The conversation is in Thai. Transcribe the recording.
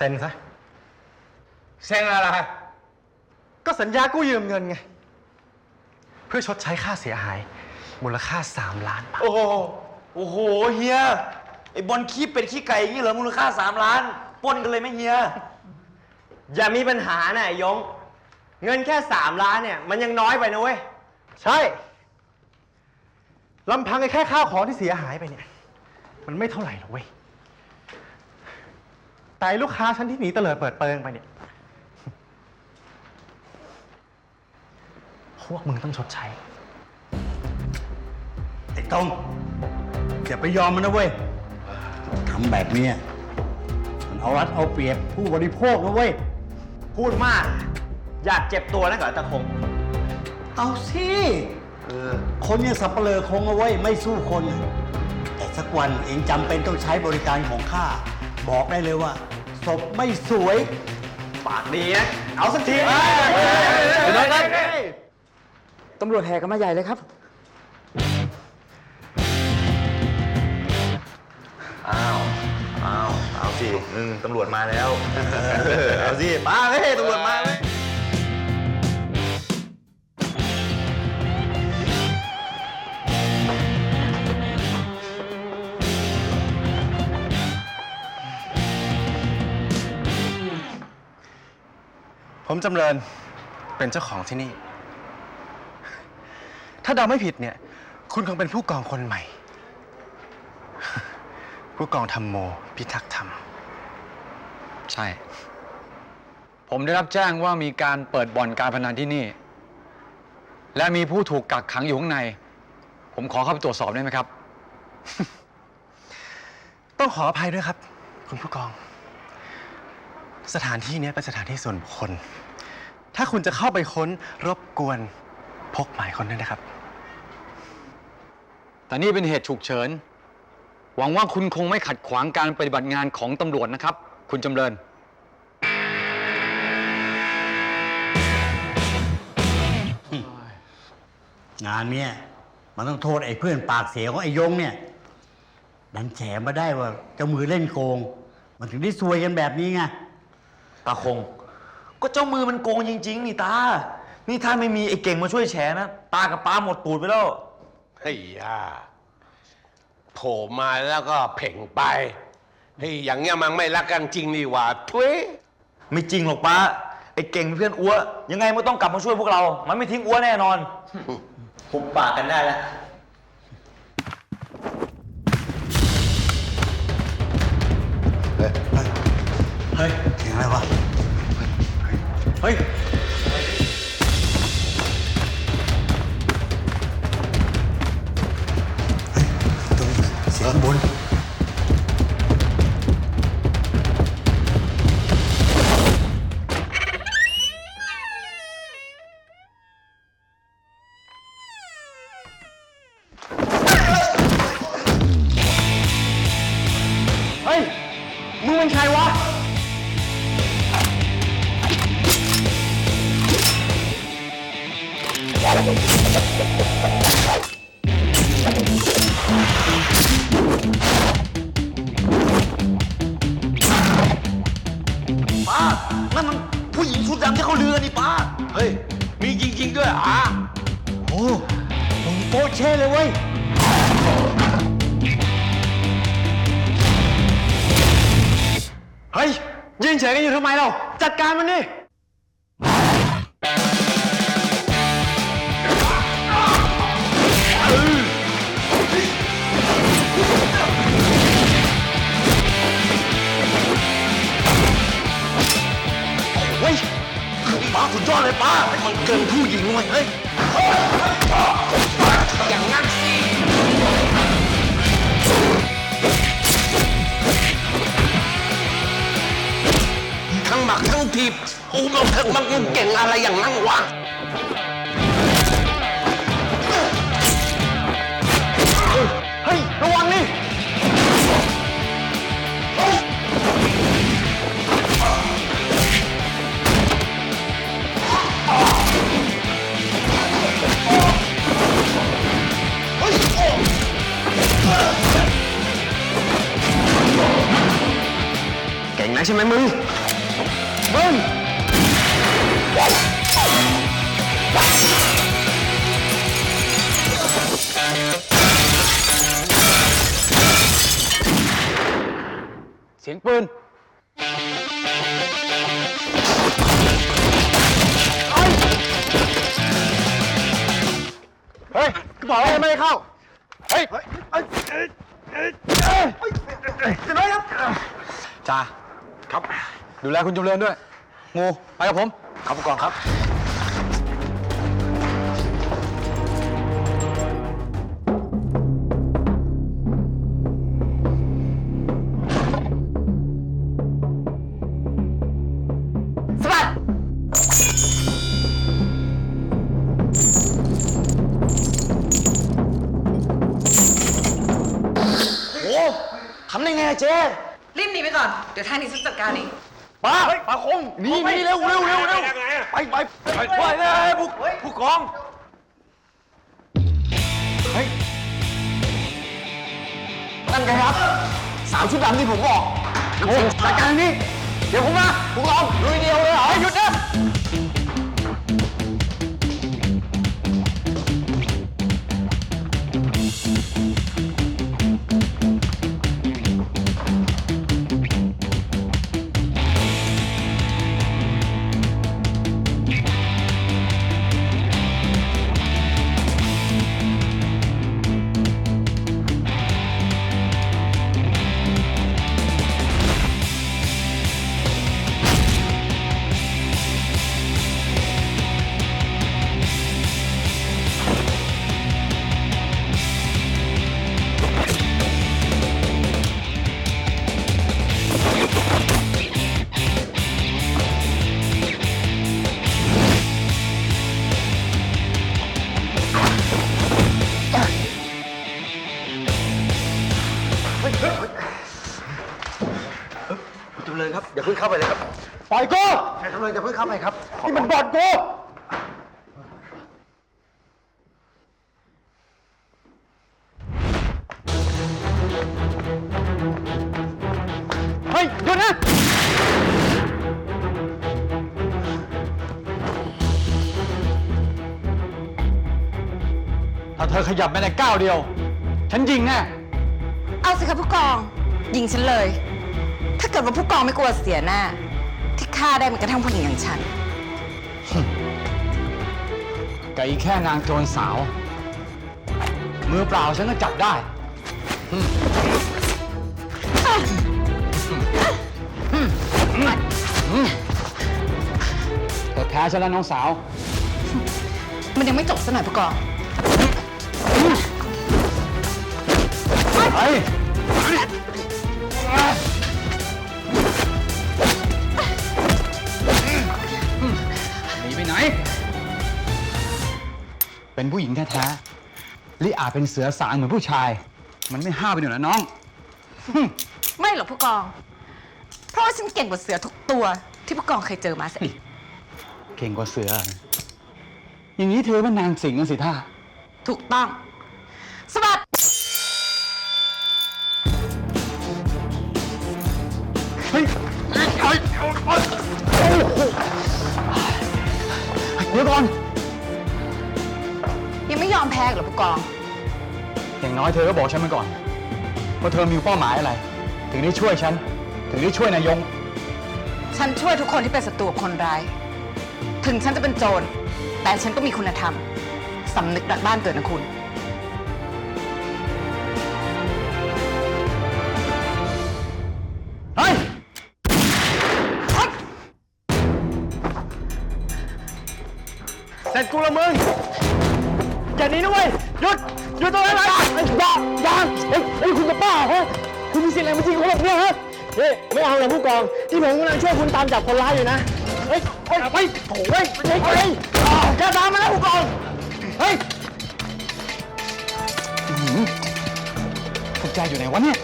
ซ็นซะ เซ็งอะไร ก็สัญญากู้ยืมเงินไง เพื่อชดใช้ค่าเสียหาย มูลค่า 3 ล้านบาท โอ้โหโอ้โหเฮียไอ้บอลขี้เป็ดขี้ไก่อย่างนี้เหรอมูลค่า3ล้านปล้นกันเลยไหมเฮีย อย่ามีปัญหานะไอ้ยง เงินแค่สามล้านเนี่ย มันยังน้อยไปนะเว้ย ใช่ลำพังไอ้แค่ข้าวของที่เสียหายไปเนี่ย มันไม่เท่าไหร่หรอกเว้ย แต่ลูกค้าฉันที่หนีเตลิดเปิดเปิงไปเนี่ย พวกมึงต้องชดใช้ ไอ้ต้องอย่าไปยอมมันนะเว้ยทำแบบเนี้ยมันเอารัดเอาเปรียบผู้บริโภคนะเว้ย พูดมาก อยากเจ็บตัวนะกับตะคง เอาสิคนยังสับเปลือคงเอาไว้ยไม่สู้คน แต่สักวันเองจำเป็นต้องใช้บริการของข้า บอกได้เลยว่า ศพไม่สวย ปากดีนะ เอาสักทีตำรวจแห่กันมาใหญ่เลยครับ อ้าว อ้าว เอาสิอืมตำรวจมาแล้ว เอาสิป้าเฮ้ยตำรวจมาเลย ผมจำเริญเป็นเจ้าของที่นี่ ถ้าเดาไม่ผิดเนี่ย คุณคงเป็นผู้กองคนใหม่ ผู้กองธรรมโมพิทักษ์ธรรม ใช่ ผมได้รับแจ้งว่ามีการเปิดบ่อนการพนันที่นี่ และมีผู้ถูกกักขังอยู่ข้างใน ผมขอเข้าไปตรวจสอบได้ไหมครับ ต้องขออภัยด้วยครับ คุณผู้กอง สถานที่เนี้ยเป็นสถานที่ส่วนบุคคล ถ้าคุณจะเข้าไปค้นรบกวนพกหมายคนด้วยนะครับ แต่นี่เป็นเหตุฉุกเฉิน หวังว่าคุณคงไม่ขัดขวางการปฏิบัติงานของตำรวจนะครับ คุณจำเริญ งานเนี้ยมันต้องโทษไอ้เพื่อนปากเสียของไอ้ยงเนี่ย ดันแฉมาได้ว่าเจ้ามือเล่นโกง มันถึงได้ซวยกันแบบนี้ไง ตาคง ก็เจ้ามือมันโกงจริง ๆ นี่ตา นี่ถ้าไม่มีไอ้เก่งมาช่วยแฉนะ ตากับป้าหมดตูดไปแล้ว เฮ้ยย่าโผล่มาแล้วก็เพ่งไปเฮ้ยอย่างเงี้ยมันไม่รักกันจริงนี่หว่าทุยไม่จริงหรอกป้า ไอ้เก่งเป็นเพื่อนอัวยังไงมันต้องกลับมาช่วยพวกเรา มันไม่ทิ้งอัวแน่นอน หุบปากกันได้แล้ว เฮ้ยเสียง อะไรวะ เฮ้ย ฮ้ย มีจริง ๆ ด้วยอะโอ้มึงโป๊ะเช่เลยเว้ย เฮ้ยยืนเฉยกันอยู่ทำไมเรา จัดการมันดิเฮ้ย ป้าสุดยอดเลยป้ามันเกินผู้หญิงเลยเฮ้ยอย่างนั้นสิทั้งหมักทั้งทีบโอ้มันมันเก่งอะไรอย่างนั้นวะ ช่ไหมมึงมึงเสียงปืนเฮ้ยบอกว่าไม่ให้เข้า เฮ้ยจ่า ครับ ดูแลคุณจำเริญด้วย งู ไปกับผม ครับผู้กองครับ สวัสดทำได้ไงอะเจ๊ ดี๋ยวท่านนี้ฉันจัดการเองป้าป้าคงหนีหนีเร็วเร็วเร็วเร็วไปไปไปไปเลยผู้ผู้กองนั่นไงครับสาวชุดดำที่ผมบอกโอ้จัดการนี่เดี๋ยวผมมาผู้กองลุยเดียวเลยเหรอหยุด นะปล่อยกูใครทำเลยจะเพิ่งเข้าไปครับนี่มันบอดกูเฮ้ยหยุดนะ ถ้าเธอขยับแม้แต่ก้าวเดียว ฉันยิงแน่ เอาสิครับผู้กอง ยิงฉันเลย ถ้าเกิดว่าผู้กองไม่กลัวเสียหน้า ที่ฆ่าได้มันกระทั่งผู้หญิงอย่างฉันไก่แค่นางโจรสาว มือเปล่าฉันก็จับได้เธอแพ้ฉันแล้วน้องสาว มันยังไม่จบซะหน่อยผู้กองไป ผู้หญิงแท้ๆลิอาจเป็นเสือสางเหมือนผู้ชาย มันไม่ห้าวไปหน่อยนะน้อง ไม่หรอกผู้กอง เพราะว่าฉันเก่งกว่าเสือทุกตัวที่ผู้กองเคยเจอมาสิ เก่งกว่าเสือ อย่างนี้เธอเป็นนางสิงห์นะสิท่าถูกต้อง สวัสด ไม่ยอมแพ้อีกเหรอผู้กอง อย่างน้อยเธอก็บอกฉันมาก่อนว่าเธอมีเป้าหมายอะไร ถึงได้ช่วยฉัน ถึงได้ช่วยนายยง ฉันช่วยทุกคนที่เป็นศัตรูกับคนร้าย ถึงฉันจะเป็นโจร แต่ฉันก็มีคุณธรรม สำนึกรักบ้านเกิดนะคุณ เฮ้ยเสร็จกูละมึง อย่างนีนะเว้ยหยุดหยุดตรงนั้นเลยอย่าอย่าเฮ้ยเฮ้ยคุณจะบ้าฮะคุณมีสิทธิ์อะไรมายิงผมแบบเนี้ยฮะเฮ้ยไม่เอาเลยผู้กองที่ผมกำลังช่วยคุณตามจับคนร้ายอยู่นะเฮ้ยเฮ้ยเฮ้ยโอ้ยเฮ้ยเฮ้ยอย่าตามมาแล้วผู้กองเฮ้ยถูกใจอยู่ไหนวะเนี่ย